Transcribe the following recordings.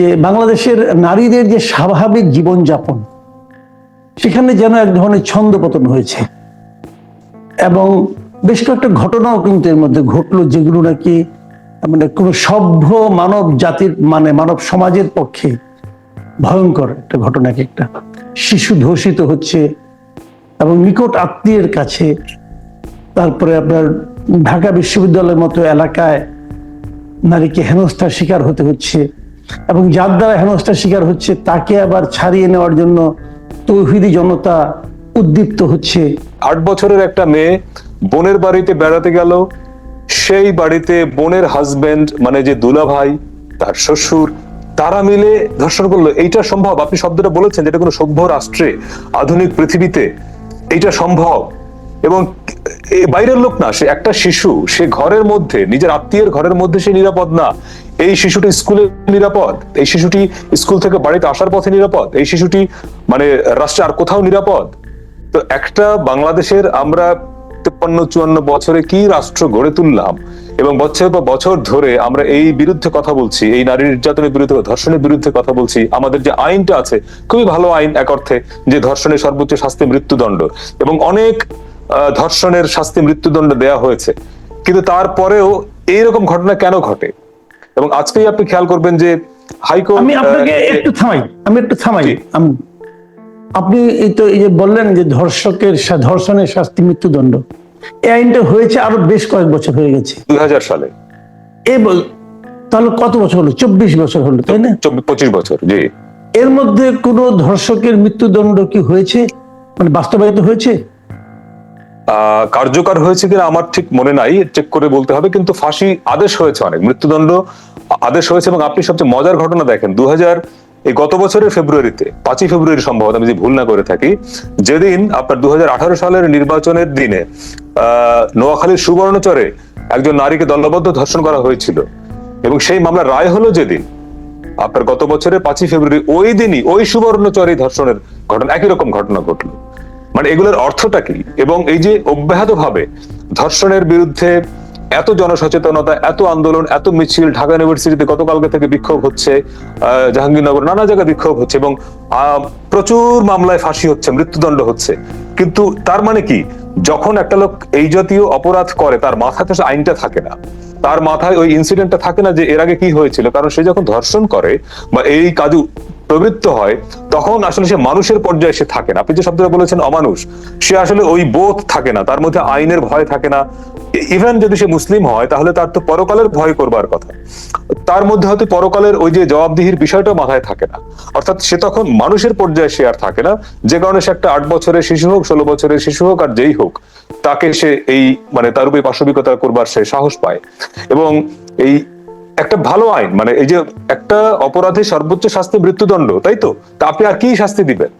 যে বাংলাদেশের নারীদের যে স্বাভাবিক জীবনযাপন, সেখানে যেন এক ধরনের ছন্দপতন হয়েছে। এবং বেশ কয়েকটা ঘটনাও কিন্তু এর মধ্যে ঘটলো যেগুলো নাকি মানে কোনো সভ্য মানব জাতির মানে মানব সমাজের পক্ষে ভয়ঙ্কর একটা ঘটনা এক একটা। শিশু ধর্ষিত হচ্ছে এবং নিকট আত্মীয়ের কাছে তারপরে আপনার ঢাকা বিশ্ববিদ্যালয়ের মতো এলাকায় নারীকে হেনস্থার শিকার হতে হচ্ছে। এবং যার দ্বারা হেনস্থার শিকার হচ্ছে, তাকে আবার ছাড়িয়ে নেওয়ার জন্য তৌহিদি জনতা উদ্দীপ্ত হচ্ছে। আট বছরের একটা মেয়ে বোনের বাড়িতে বেড়াতে গেল। সেই বাড়িতে বোনের হাজবেন্ড মানে যে দুলা ভাই তার শ্বশুর, তারা মিলে ধর্ষণ করল। এইটা সম্ভব? আপনি শব্দটা বলেছেন যেটা কোনো সভ্য রাষ্ট্রে, আধুনিক পৃথিবীতে এইটা সম্ভব। এবং বাইরের লোক না, সে একটা শিশু, সে ঘরের মধ্যে, নিজের আত্মীয়ের ঘরের মধ্যে সে নিরাপদ না। এই শিশুটি স্কুলে নিরাপদ, এই শিশুটি স্কুল থেকে বাড়িতে আসার পথে নিরাপদ, এই শিশুটি মানে রাষ্ট্রে আর কোথাও নিরাপদ। তো একটা বাংলাদেশের আমরা তেপ্পান্ন, চুয়ান্ন বছরে কি রাষ্ট্র গড়ে তুললাম এবং বছর পর বছর ধরে আমরা এই বিরুদ্ধে কথা বলছি, এই নারী নির্যাতনের বিরুদ্ধে ধর্ষণের বিরুদ্ধে কথা বলছি, আমাদের যে আইনটা আছে, খুবই ভালো আইন এক অর্থে, যে ধর্ষণের সর্বোচ্চ শাস্তি মৃত্যুদণ্ড। এবং অনেক ধর্ষণের শাস্তি মৃত্যুদণ্ড দেয়া হয়েছে। কিন্তু তারপরেও এইরকম ঘটনা কেন ঘটে? এবং আজকেই আপনি খেয়াল করবেন যে হাইকোর্ট আমি আপনাকে একটু থামাই আমি একটু থামাই। আপনি এই তো এই যে বললেন যে ধর্ষকের ধর্ষণের শাস্তি মৃত্যুদণ্ড। এই আইনটা হয়েছে আরও বেশ কয়েক বছর হয়ে গেছে। দুই হাজার সালে। এ তাহলে কত বছর হলো? চব্বিশ বছর হলো তাই না? পঁচিশ বছর জি। এর মধ্যে কোনো ধর্ষকের মৃত্যুদণ্ড কি হয়েছে? মানে বাস্তবায়িত হয়েছে? কার্যকর হয়েছে কিনা আমার ঠিক মনে নাই চেক করে বলতে হবে, কিন্তু ফাঁসি আদেশ হয়েছে অনেক, মৃত্যুদণ্ড আদেশ হয়েছে এবং আপনি সবচেয়ে মজার ঘটনা দেখেন দু এই গত বছরের ফেব্রুয়ারিতে, পাঁচই ফেব্রুয়ারি সম্ভবত, আমি যদি ভুল না করে থাকি, যেদিন আপনার দু হাজার আঠারো সালের নির্বাচনের দিনে নোয়াখালীর সুবর্ণচরে একজন নারীকে দলবদ্ধ ধর্ষণ করা হয়েছিল, এবং সেই মামলার রায় হলো যেদিন, আপনার গত বছরের পাঁচই ফেব্রুয়ারি, ওই দিনই, ওই সুবর্ণচরে ধর্ষণের ঘটনা, একই রকম ঘটনা ঘটলো। মানে এগুলোর অর্থটা কি? এবং এই যে অব্যাহত ভাবে ধর্ষণের বিরুদ্ধে এত জনসচেতনতা, এত আন্দোলন, এত মিছিল, ঢাকা ইউনিভার্সিটিতে গতকালকে থেকে বিক্ষোভ হচ্ছে জাহাঙ্গীরনগর, নানা জায়গায় বিক্ষোভ হচ্ছে এবং প্রচুর মামলায় ফাঁসি হচ্ছে, মৃত্যুদণ্ড হচ্ছে। কিন্তু তার মানে কি? যখন একটা লোক এই জাতীয় অপরাধ করে, তার মাথায় তো আইনটা থাকে না। তার মাথায় ওই ইনসিডেন্টটা থাকে না যে এর আগে কি হয়েছিল। কারণ সে যখন ধর্ষণ করে বা এই কাজে প্রবৃত্ত হয়, তখন আসলে সে মানুষের পর্যায়ে সে থাকে না। আপনি যে শব্দটা বলেছেন, অমানুষ, সে আসলে ওই বোধ থাকে না, তার মধ্যে আইনের ভয় থাকে না। ইভেন যদি সে মুসলিম হয়, তাহলে তার তো পরকালের ভয় করবার কথা। তার মধ্যে হয়তো পরকালের ওই যে জবাবদিহির বিষয়টা মাথায় থাকে না। অর্থাৎ সে তখন মানুষের পর্যায়ে সে আর থাকে না। যে কারণে সে একটা আট বছরের শিশু হোক, ষোলো বছরের শিশু হোক, আর যেই হোক, তাকে সে এই মানে তার উপরে পাশবিকতা করবার সে সাহস পায়। এবং এই একটা ভালো আইন মানে এই যে একটা অপরাধে সর্বোচ্চ শাস্তি মৃত্যুদণ্ড, তাই তো? তা আপনি আর কি শাস্তি দিবেন?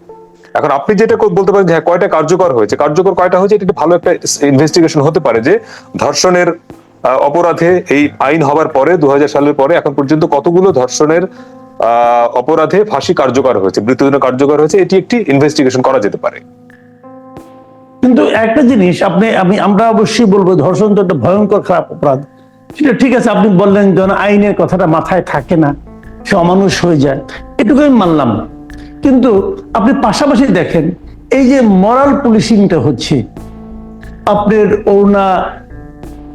এখন আপনি যেটা বলতে পারেন হ্যাঁ কয়টা কার্যকর হয়েছে? কার্যকর কয়টা হয়েছে? এটা ভালো একটা ইনভেস্টিগেশন হতে পারে যে ধর্ষণের অপরাধে এই আইন হবার পরে দু হাজার সালের পরে, এখন পর্যন্ত কতগুলো ধর্ষণের অপরাধে ফাঁসি কার্যকর হয়েছে, মৃত্যুদণ্ড কার্যকর হয়েছে? এটি একটি ইনভেস্টিগেশন করা যেতে পারে। কিন্তু একটা জিনিস, আপনি, আমি, আমরা অবশ্যই বলব, ধর্ষণ তো একটা ভয়ঙ্কর খারাপ অপরাধ। সেটা ঠিক আছে আপনি বললেন যখন আইনের কথাটা মাথায় থাকে না সে অমানুষ হয়ে যায়। এটুকু আমি মানলাম। কিন্তু আপনি পাশাপাশি দেখেন এই যে মরাল পুলিশিংটা হচ্ছে আপনার ওনা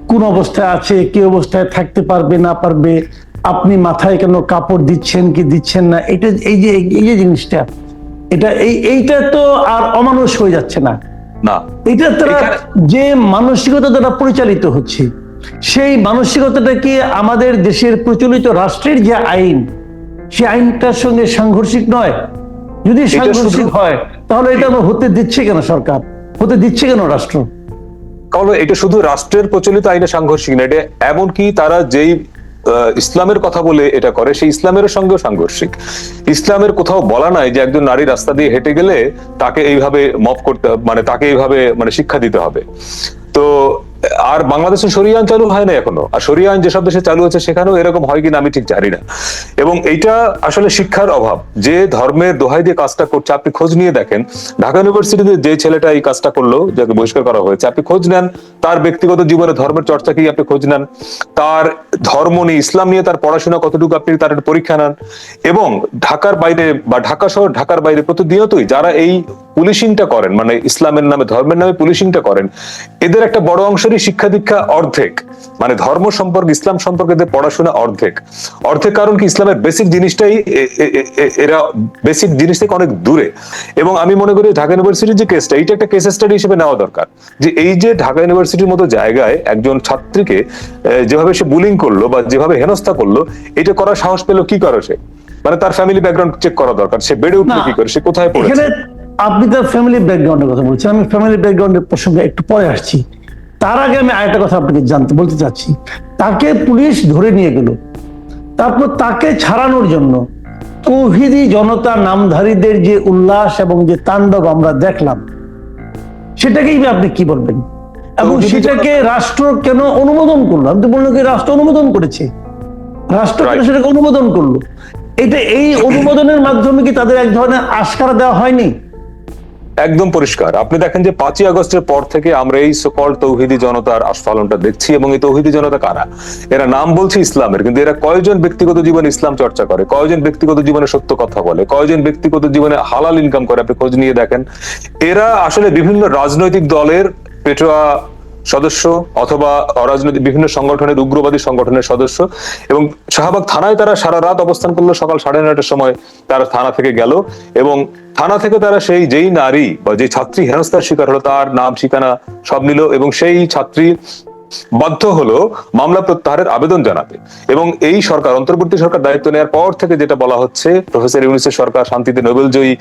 কোন অবস্থায় আছে কি অবস্থায় থাকতে পারবে না পারবে আপনি মাথায় কেন কাপড় দিচ্ছেন কি দিচ্ছেন না এটা এই যে এই যে জিনিসটা এটা এই এইটা তো আর অমানুষ হয়ে যাচ্ছে না। না। এটা তারা যে মানসিকতা দ্বারা পরিচালিত হচ্ছে সেই মানসিকতাটা কি আমাদের দেশের প্রচলিত রাষ্ট্রের যে আইন সেই আইনটার সঙ্গে সাংঘর্ষিক নয়? যদি সাংঘর্ষিক হয় তাহলে এটা হতে দিচ্ছে কেন সরকার? হতে দিচ্ছে কেন রাষ্ট্র? কারণ এটা শুধু রাষ্ট্রের প্রচলিত আইনে সাংঘর্ষিক না এটা এমনকি তারা যেই ইসলামের কথা বলে এটা করে সেই ইসলামের সঙ্গেও সাংঘর্ষিক। ইসলামের কোথাও বলা নাই যে একজন নারী রাস্তা দিয়ে হেঁটে গেলে তাকে এইভাবে মফ করতে মানে তাকে এইভাবে মানে শিক্ষা দিতে হবে। তো আর বাংলাদেশে সরিয়া আইন চালু হয় না এখনও। আর সরিয়া আইন যেসব দেশে চালু হচ্ছে সেখানেও এরকম হয় কিনা আমি ঠিক জানি না। এবং এইটা আসলে শিক্ষার অভাব। যে ধর্মের দোহাই দিয়ে কাজটা করছে, আপনি খোঁজ নিয়ে দেখেন, ঢাকা ইউনিভার্সিটিতে যে ছেলেটা এই কাজটা করল, যাকে বহিষ্কার করা হয়েছে, আপনি খোঁজ নেন, তার ব্যক্তিগত জীবনে ধর্মের চর্চা কি আপনি খোঁজ নেন, তার ধর্ম নিয়ে, ইসলাম নিয়ে তার পড়াশোনা কতটুকু আপনি তার পরীক্ষা নেন, এবং ঢাকার বাইরে বা ঢাকা শহর, ঢাকার বাইরে প্রতিনিয়তই যারা এই পুলিশিংটা করেন মানে ইসলামের নামে, ধর্মের নামে পুলিশিংটা করেন, এদের একটা বড় অংশেরই শিক্ষা দীক্ষা অর্ধেক মানে ধর্ম সম্পর্কে ইসলাম সম্পর্কে পড়াশোনা অর্ধেক। অর্ধেক কারণ কি? ইসলামের বেসিক জিনিসটাই এরা বেসিক জিনিস থেকে অনেক দূরে। এবং আমি মনে করি ঢাকা ইউনিভার্সিটির যে কেসটা এইটা একটা কেস স্টাডি হিসেবে নেওয়া দরকার। যে এই যে ঢাকা ইউনিভার্সিটির মতো জায়গায় একজন ছাত্রীকে যেভাবে সে বুলিং করল বা যেভাবে হেনস্থা করল এটা করার সাহস পেল কি করে সে? মানে তার ফ্যামিলি ব্যাকগ্রাউন্ড চেক করা দরকার। সে বেড়ে উঠল কি করে? সে কোথায় পড়েছে? আপনি তার ফ্যামিলি ব্যাকগ্রাউন্ডের কথা বলছেন। আমি ফ্যামিলি ব্যাকগ্রাউন্ডের প্রসঙ্গে একটু পরে আসছি। তার আগে আমি আরেকটা কথা আপনাকে জানতে বলতে চাচ্ছি। তাকে পুলিশ ধরে নিয়ে গেল। তারপর তাকে ছাড়ানোর জন্য তৌহিদি জনতা নামধারীদের যে উল্লাস এবং যে তাণ্ডব আমরা দেখলাম সেটাকেই আপনি কি বলবেন? এবং সেটাকে রাষ্ট্র কেন অনুমোদন করল? আমি তো বললাম কি রাষ্ট্র অনুমোদন করেছে। রাষ্ট্র কেন সেটাকে অনুমোদন করল? এটা এই অনুমোদনের মাধ্যমে কি তাদের এক ধরনের আস্কারা দেওয়া হয়নি? একদম পরিষ্কার। আপনি দেখেন যে পাঁচই আগস্টের পর থেকে আমরা এই সকল তৌহিদি জনতার আস্ফালনটা দেখছি এবং এই তৌহিদি জনতা কারা? এরা নাম বলছে ইসলামের, কিন্তু এরা কয়জন ব্যক্তিগত জীবনে ইসলাম চর্চা করে, কয়জন ব্যক্তিগত জীবনে সত্য কথা বলে, কয়জন ব্যক্তিগত জীবনে হালাল ইনকাম করে, আপনি খোঁজ নিয়ে দেখেন। এরা আসলে বিভিন্ন রাজনৈতিক দলের পেটোয়া সদস্য অথবা অরাজনৈতিক বিভিন্ন সংগঠনের উগ্রবাদী সংগঠনের সদস্য এবং শাহবাগ থানায় তারা সারা রাত অবস্থান করল সকাল সাড়ে নয়টার সময়। তারা থানা থেকে গেল এবং থানা থেকে তারা সেই যেই নারী বা যে ছাত্রী হেনস্থার শিকার হলো, তার নাম, ঠিকানা সব নিল এবং সেই ছাত্রী বাধ্য হলো মামলা প্রত্যাহারের আবেদন জানাতে। এবং এই সরকার, অন্তর্বর্তী সরকার দায়িত্ব নেওয়ার পর থেকে যেটা বলা হচ্ছে, প্রফেসর ইউনিসের সরকার, শান্তিতে নোবেল জয়ী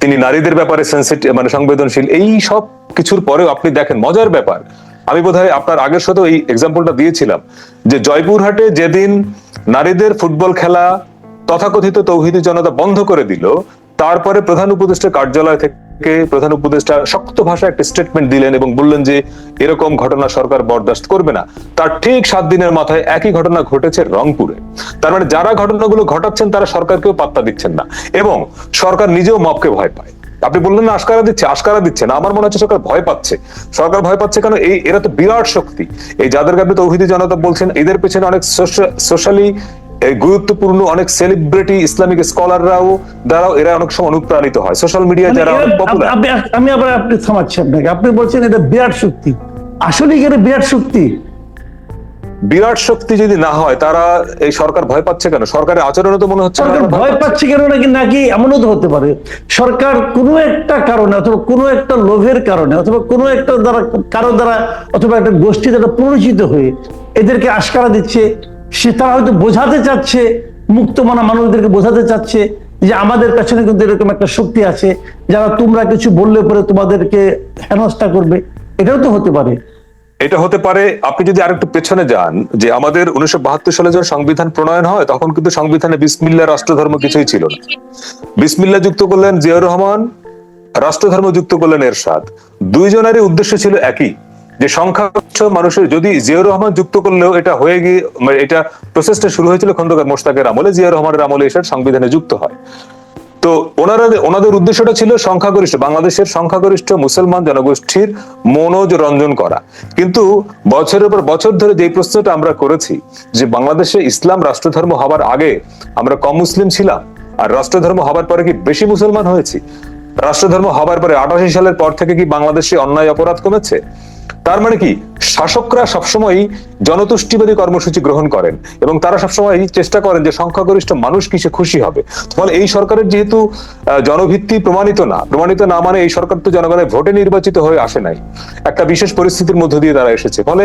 তিনি নারীদের ব্যাপারে সেন্সিটিভ মানে সংবেদনশীল, এই সব কিছুর পরেও আপনি দেখেন, মজার ব্যাপার। আমি বোধহয় আপনার আগের সাথে এই এক্সাম্পলটা দিয়েছিলাম, যে জয়পুরহাটে যেদিন নারীদের ফুটবল খেলা তথাকথিত তৌহিদি জনতা বন্ধ করে দিল তারপরে প্রধান উপদেষ্টার কার্যালয় থেকে প্রধান উপদেষ্টা শক্ত ভাষায় একটা স্টেটমেন্ট দিলেন এবং বললেন যে, এরকম ঘটনা সরকার বরদাস্ত করবে না। তার ঠিক সাত দিনের মাথায় একই ঘটনা ঘটেছে রংপুরে। তার মানে যারা ঘটনাগুলো ঘটাচ্ছেন, তারা সরকারকেও পাত্তা দিচ্ছেন না। এবং সরকার নিজেও মপকে ভয় পায়। আপনি বললেন না আস্কারা দিচ্ছে আস্কারা দিচ্ছে না। আমার মনে হচ্ছে সরকার ভয় পাচ্ছে। সরকার ভয় পাচ্ছে কেন? এই, এরা তো বিরাট শক্তি। এই যাদেরকে আপনি তৌহিদি জনতা বলছেন, এদের পেছনে অনেক সোশ্যালি গুরুত্বপূর্ণ অনেক সেলিব্রিটি ইসলামিক স্কলাররাও দ্বারাও এরা অনেক সময় অনুপ্রাণিত হয়। সোশ্যাল মিডিয়ায় মানে যারা অনেক পপুলার আমি আবার আপনি থামাচ্ছি আপনাকে। আপনি বলছেন এটা বিরাট শক্তি। আসলে কি এটা বিরাট শক্তি? বিরাট শক্তি যদি না হয় তারা এই সরকার ভয় পাচ্ছে কেন? সরকারের আচরণে তো মনে হচ্ছে সরকার ভয় পাচ্ছে। কেন নাকি নাকি এমনও তো হতে পারে। সরকার কোনো একটা কারণে অথবা কোনো একটা লোভের কারণে অথবা কোনো একটা দ্বারা কারও দ্বারা অথবা একটা গোষ্ঠী দ্বারা পরিচিত হয়ে এদেরকে আশকারা দিচ্ছে সে তারা হয়তো বোঝাতে চাচ্ছে মুক্ত মনা মানুষদেরকে বোঝাতে চাচ্ছে যে আমাদের পেছনে কিন্তু এরকম একটা শক্তি আছে, যারা তোমরা কিছু বললে পরে তোমাদেরকে হেনস্থা করবে। এটাও তো হতে পারে। এটা হতে পারে, আপনি যদি আরেকটু পেছনে যান, যে আমাদের উনিশশো বাহাত্তর সালে যখন সংবিধান প্রণয়ন হয়, তখন কিন্তু সংবিধানে বিসমিল্লা রাষ্ট্রধর্ম কিছুই ছিল না। বিসমিল্লা যুক্ত করলেন জিয়াউর রহমান, রাষ্ট্রধর্ম যুক্ত করলেন এরশাদ। দুইজনেরই উদ্দেশ্য ছিল একই যে সংখ্যাগরিষ্ঠ মানুষের, যদি জিয়াউর রহমান যুক্ত করলেও এটা হয়ে গিয়ে মানে এটা প্রসেসটা শুরু হয়েছিল খন্দকার মোশতাকের আমলে, জিয়াউর রহমানের আমলে এসে সংবিধানে যুক্ত হয়। তো ওনারা, ওনাদের উদ্দেশ্যটা ছিল সংখ্যাগরিষ্ঠ, বাংলাদেশের সংখ্যাগরিষ্ঠ মুসলমান জনগোষ্ঠীর মনোজ রঞ্জন করা। কিন্তু বছরের পর বছর ধরে যে প্রশ্নটা আমরা করেছি, যে বাংলাদেশে ইসলাম রাষ্ট্রধর্ম হবার আগে আমরা কম মুসলিম ছিলাম, আর রাষ্ট্রধর্ম হবার পরে কি বেশি মুসলমান হয়েছি? রাষ্ট্রধর্ম হবার পরে আঠাশি সালের পর থেকে কি বাংলাদেশে অন্যায় অপরাধ কমেছে? তার মানে কি? শাসকরা সবসময় জনতুষ্টিবাদী কর্মসূচি গ্রহণ করেন এবং তারা সবসময় চেষ্টা করেন যে সংখ্যাগরিষ্ঠ মানুষ কিসে খুশি হবে। ফলে এই সরকারের যেহেতু জনভিত্তি প্রমাণিত না প্রমাণিত না মানে এই সরকার তো জনগণের ভোটে নির্বাচিত হয়ে আসে নাই। একটা বিশেষ পরিস্থিতির মধ্য দিয়ে তারা এসেছে। ফলে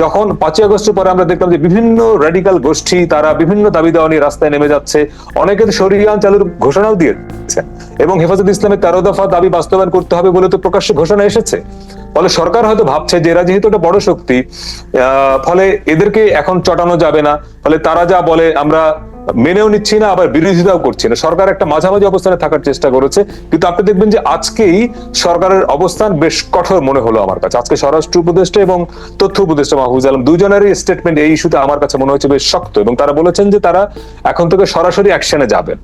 যখন পাঁচই আগস্টের পরে আমরা দেখলাম যে বিভিন্ন রেডিকাল গোষ্ঠী, তারা বিভিন্ন দাবি দেওয়া নিয়ে রাস্তায় নেমে যাচ্ছে, অনেকে তো সরিয়ান চালুর ঘোষণাও দিয়েছেন এবং হেফাজত ইসলামের তেরো দফা দাবি বাস্তবায়ন করতে হবে বলে তো প্রকাশ্যে ঘোষণা এসেছে। ফলে সরকার হয়তো ভাবছে যে এরা যেহেতু একটা বড় শক্তি ফলে এদেরকে এখন চটানো যাবে না। ফলে তারা যা বলে আমরা মেনেও নিচ্ছি না, আবার বিরোধিতাও করছি না। সরকার একটা মাঝামাঝি অবস্থানে থাকার চেষ্টা করেছে। কিন্তু আপনি দেখবেন যে আজকেই সরকারের অবস্থান বেশ কঠোর মনে হলো আমার কাছে। আজকে স্বরাষ্ট্র উপদেষ্টা এবং তথ্য উপদেষ্টা মাহফুজ আলম দুজনেরই স্টেটমেন্ট এই ইস্যুতে আমার কাছে মনে হয়েছে বেশ শক্ত এবং তারা বলেছেন যে তারা এখন থেকে সরাসরি অ্যাকশনে যাবেন।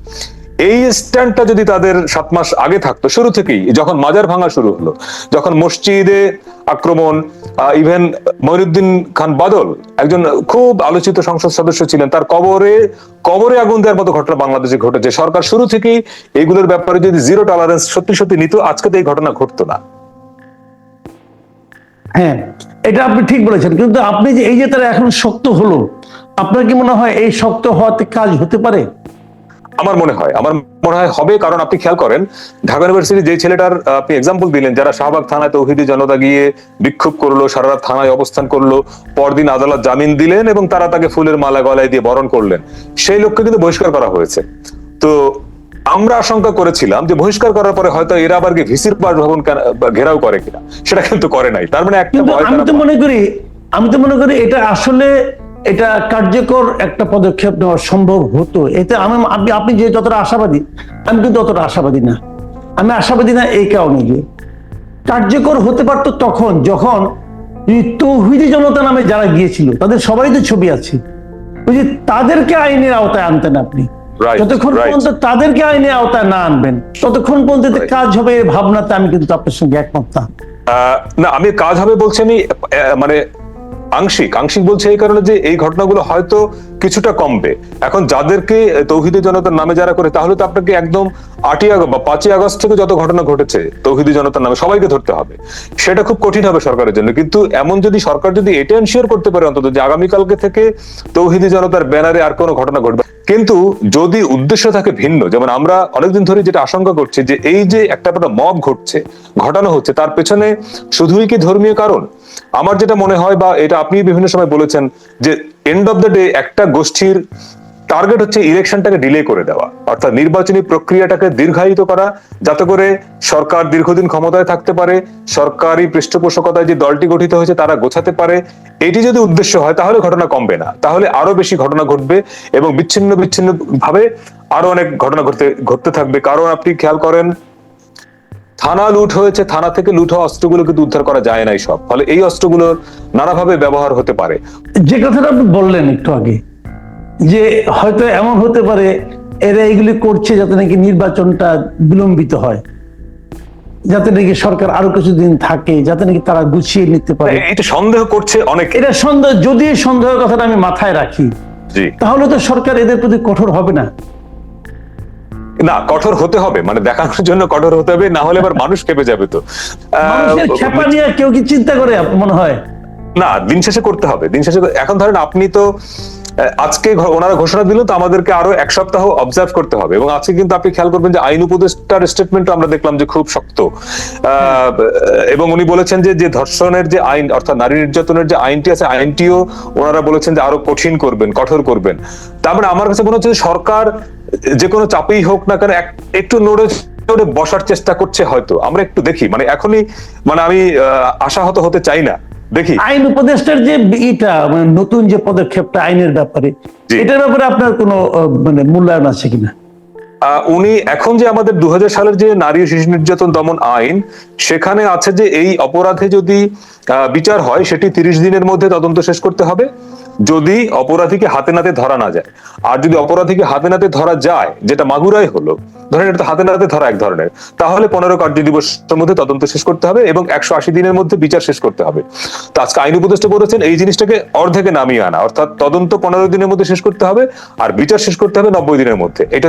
এই স্ট্যান্ডটা যদি তাদের সাত মাস আগে থাকতো, শুরু থেকেই, যখন মাজার ভাঙা শুরু হলো, যখন মসজিদে আক্রমণ ইভেন মহিউদ্দিন খান বাদল, একজন খুব আলোচিত সংসদ সদস্য ছিলেন, তার কবরে কবরে আগুন দেওয়ার মতো ঘটনা বাংলাদেশে ঘটেছে। সরকার শুরু থেকেই এইগুলোর ব্যাপারে যদি জিরো টলারেন্স সত্যি সত্যি নিত আজকে তো এই ঘটনা ঘটতো না। হ্যাঁ এটা আপনি ঠিক বলেছেন, কিন্তু আপনি যে এই যে তারা এখন শক্ত হলো, আপনার কি মনে হয় এই শক্ত হওয়াতে কাজ হতে পারে? আমার মনে হয় আমার মনে হয় হবে কারণ আপনি খেয়াল করেন ঢাকা ইউনিভার্সিটি যে ছেলেটার আপনি এক্সাম্পল দিলেন যারা শাহবাগ থানায় তৌহিদি জনতা গিয়ে বিক্ষোভ করল সারা রাত থানায় অবস্থান করল পরদিন আদালত জামিন দিলেন এবং তারা তাকে ফুলের মালা গলায় দিয়ে বরণ করলেন। সেই লোককে কিন্তু বহিষ্কার করা হয়েছে। তো আমরা আশঙ্কা করেছিলাম যে বহিষ্কার করার পরে হয়তো এরা আবার গিয়ে ভিসির বাসভবন ঘেরাও করে কিনা সেটা কিন্তু করে নাই। তার মানে একটা আমি তো মনে করি আমি তো মনে করি এটা আসলে এটা কার্যকর একটা পদক্ষেপ নেওয়া সম্ভব হতো। এতে আমি আপনি আপনি যে যতটা আশাবাদী আমি কিন্তু অতটা আশাবাদী না। আমি আশাবাদী না এই কারণে যে কার্যকর হতে পারতো তখন যখন তৌহিদি জনতা নামে যারা গিয়েছিল তাদের সবাই তো ছবি আছে। ওই যে তাদেরকে আইনের আওতায় আনতেন আপনি। যতক্ষণ পর্যন্ত তাদেরকে আইনের আওতায় না আনবেন ততক্ষণ পর্যন্ত কাজ হবে এই ভাবনাতে আমি কিন্তু আপনার সঙ্গে একমত না। আমি কাজ হবে বলছি আমি মানে আংশিক। আংশিক বলছে এই কারণে যে এই ঘটনাগুলো হয়তো কিছুটা কমবে। এখন যাদেরকে তৌহিদি জনতার নামে যারা করে, তাহলে তো আপনাকে একদম আটই আগস্ট বা পাঁচই আগস্ট থেকে যত ঘটনা ঘটেছে তৌহিদি জনতার নামে সবাইকে ধরতে হবে। সেটা খুব কঠিন হবে সরকারের জন্য। কিন্তু এমন যদি সরকার যদি এটা এনশিওর করতে পারে অন্তত যে আগামীকালকে থেকে তৌহিদি জনতার ব্যানারে আর কোনো ঘটনা ঘটবে। কিন্তু যদি উদ্দেশ্য থাকে ভিন্ন, যেমন আমরা অনেকদিন ধরে যেটা আশঙ্কা করছি যে এই যে একটা মব ঘটছে, ঘটানো হচ্ছে, তার পেছনে শুধুই কি ধর্মীয় কারণ? আমার যেটা মনে হয় বা এটা আপনি বিভিন্ন সময় বলেছেন যে এন্ড অফ দ্য ডে একটা গোষ্ঠীর টার্গেট হচ্ছে ইলেকশনটাকে ডিলে করে দেওয়া। অর্থাৎ নির্বাচনী প্রক্রিয়াটাকে দীর্ঘায়িত করা, যাতে করে সরকার দীর্ঘদিন ক্ষমতায় থাকতে পারে, সরকারি পৃষ্ঠপোষকতায় যে দলটি গঠিত হয়েছে তারা গোছাতে পারে। এটি যদি উদ্দেশ্য হয় তাহলে ঘটনা কমবে না। তাহলে আরও বেশি ঘটনা ঘটবে এবং বিচ্ছিন্ন বিচ্ছিন্ন ভাবে আরও অনেক ঘটনা ঘটতে ঘটতে থাকবে। কারণ আপনি খেয়াল করেন থানা লুট হয়েছে থানা থেকে লুট হওয়া অস্ত্রগুলো কিন্তু উদ্ধার করা যায় নাই সব। ফলে এই অস্ত্রগুলোর নানাভাবে ব্যবহার হতে পারে। যে কথাটা আপনি বললেন একটু আগে যে হয়তো এমন হতে পারে এরা এগুলি করছে যাতে নাকি নির্বাচনটা বিলম্বিত হয় যাতে নাকি সরকার আরও কিছুদিন থাকে যাতে নাকি তারা গুছিয়ে নিতে পারে। এটা সন্দেহ করছে অনেক। এটা সন্দেহ যদি সন্দেহের কথাটা আমি মাথায় রাখি তাহলে তো সরকার এদের প্রতি কঠোর হবে না। না কঠোর হতে হবে মানে দেখানোর জন্য কঠোর হতে হবে না হলে এবার মানুষ খেপে যাবে তো। আহ, খেপা নিয়ে কেউ কি চিন্তা করে মনে হয়? না দিন শেষে করতে হবে দিন শেষে এখন ধরেন আপনি তো আজকে ওনারা ঘোষণা দিল তো আমাদেরকে আরও এক সপ্তাহ অবজার্ভ করতে হবে এবং আজকে কিন্তু আপনি খেয়াল করবেন যে আইন উপদেষ্টার স্টেটমেন্ট আমরা দেখলাম যে খুব শক্ত। আহ, এবং উনি বলেছেন যে যে ধর্ষণের যে আইন অর্থাৎ নারী নির্যাতনের যে আইনটি আছে আইনটিও ওনারা বলেছেন যে আরও কঠিন করবেন কঠোর করবেন। তার মানে আমার কাছে মনে হচ্ছে সরকার যে কোনো চাপেই হোক না কেন একটু নড়ে চড়ে বসার চেষ্টা করছে হয়তো। আমরা একটু দেখি। মানে এখনই মানে আমি আহ, আশাহত হতে চাই না। দেখি। আইন উপদেষ্টার যে ইটা মানে নতুন যে পদক্ষেপটা আইনের ব্যাপারে। এটার ব্যাপারে আপনার কোনো মানে মূল্যায়ন আছে কিনা? উনি এখন যে আমাদের দু হাজার সালের যে নারী শিশু নির্যাতন দমন আইন, সেখানে আছে যে এই অপরাধে যদি বিচার হয়, সেটি তিরিশ দিনের মধ্যে তদন্ত শেষ করতে হবে, যদি অপরাধীকে হাতে নাতে ধরা না যায়। আর যদি অপরাধীকে হাতে নাতে ধরা যায়, যেটা মাগুরাই হলো, ধরেন এটা হাতে নাতে ধরা এক ধরনের, তাহলে পনেরো কার্য দিবসের মধ্যে তদন্ত শেষ করতে হবে এবং একশো আশি দিনের মধ্যে বিচার শেষ করতে হবে। তো আজকে আইন উপদেষ্টা বলেছেন, এই জিনিসটাকে অর্ধেকে নামিয়ে আনা, অর্থাৎ তদন্ত পনেরো দিনের মধ্যে শেষ করতে হবে, আর বিচার শেষ করতে হবে নব্বই দিনের মধ্যে। এটা